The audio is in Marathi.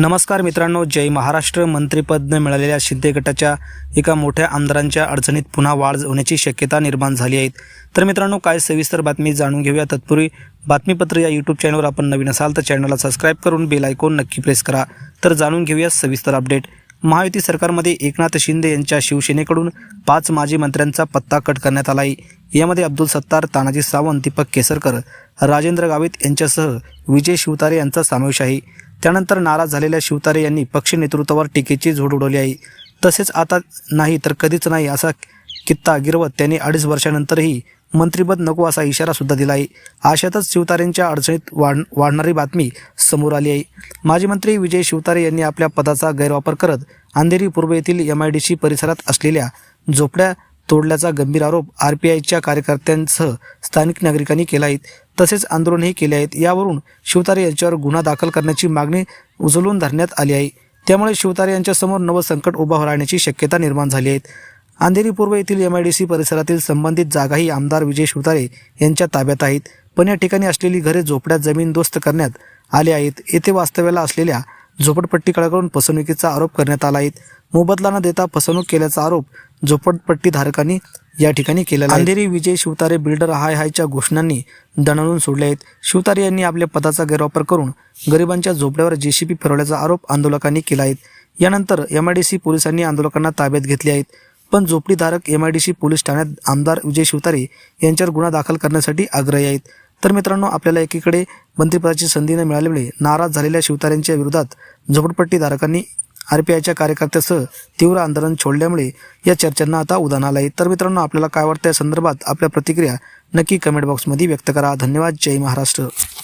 नमस्कार मित्रांनो जय महाराष्ट्र. मंत्रिपद न मिळालेल्या शिंदे गटाच्या एका मोठ्या आमदारांच्या अडचणीत पुन्हा वाढ होण्याची शक्यता निर्माण झाली आहे. तर मित्रांनो काय सविस्तर बातमी जाणून घेऊया. तत्पूर्वी बातमीपत्र या यूट्यूब चॅनलवर आपण नवीन असाल तर चॅनलला सबस्क्राईब करून बेल आयकॉन नक्की प्रेस करा. तर जाणून घेऊया सविस्तर अपडेट महायुती सरकारमध्ये एकनाथ शिंदे यांच्या शिवसेनेकडून पाच माजी मंत्र्यांचा पत्ता कट करण्यात आला आहे यामध्ये अब्दुल सत्तार तानाजी सावंत दीपक केसरकर राजेंद्र गावित यांच्यासह विजय शिवतारे यांचा समावेश आहे. त्यानंतर नाराज झालेल्या शिवतारे यांनी पक्ष नेतृत्वावर टीकेची झोड उडवली आहे. तसेच आता नाही तर कधीच नाही असा कित्ता गिरवत त्यांनी अडीच वर्षानंतरही मंत्रीपद नको असा इशारा सुद्धा दिला आहे. अशातच शिवतारेंच्या अडचणीत वाढ वाढणारी बातमी समोर आली आहे. माजी मंत्री विजय शिवतारे यांनी आपल्या पदाचा गैरवापर करत अंधेरी पूर्व येथील एम आय डी सी परिसरात असलेल्या झोपड्या तोडल्याचा गंभीर आरोप आर पी आयच्या कार्यकर्त्यांसह स्थानिक नागरिकांनी केला आहे. तसेच आंदोलनही केले आहेत. यावरून शिवतारे यांच्यावर गुन्हा दाखल करण्याची मागणी उचलून धरण्यात आली आहे. त्यामुळे शिवतारे यांच्यासमोर नवं संकट उभं राहण्याची शक्यता निर्माण झाली आहे. अंधेरी पूर्व येथील एम आय डी सी परिसरातील संबंधित जागाही आमदार विजय शिवतारे यांच्या ताब्यात आहेत. पण या ठिकाणी असलेली घरे झोपड्यात जमीनदोस्त करण्यात आले आहेत. येथे वास्तव्याला असलेल्या झोपडपट्टीकडून फसवणुकीचा आरोप करण्यात आला आहे. मोबदला न देता फसवणूक केल्याचा आरोप झोपडपट्टी धारकांनी या ठिकाणी केलेला अंधेरी विजय शिवतारे बिल्डर हाय हायच्या घोषणांनी दणवून सोडले आहेत. शिवतारे यांनी आपल्या पदाचा गैरवापर करून गरिबांच्या झोपड्यावर जेसीबी फिरवल्याचा आरोप आंदोलकांनी केला आहे. यानंतर एम आय डी सी पोलिसांनी आंदोलकांना ताब्यात घेतले आहेत. पण झोपडीधारक M I D C police ठाण्यात आमदार विजय शिवतारे यांच्यावर गुन्हा दाखल करण्यासाठी आग्रही आहेत. तर मित्रांनो आपल्याला एकीकडे मंत्रिपदाची संधी न मिळाल्यामुळे नाराज झालेल्या शिवतारेंच्या विरोधात झोपडपट्टीधारकांनी आर पी आयच्या कार्यकर्त्यासह तीव्र आंदोलन छोडल्यामुळे या चर्चांना आता उदाहरण आलं आहे. तर मित्रांनो आपल्याला काय वाटतं या संदर्भात आपल्या प्रतिक्रिया नक्की कमेंट बॉक्समध्ये व्यक्त करा. धन्यवाद. जय महाराष्ट्र.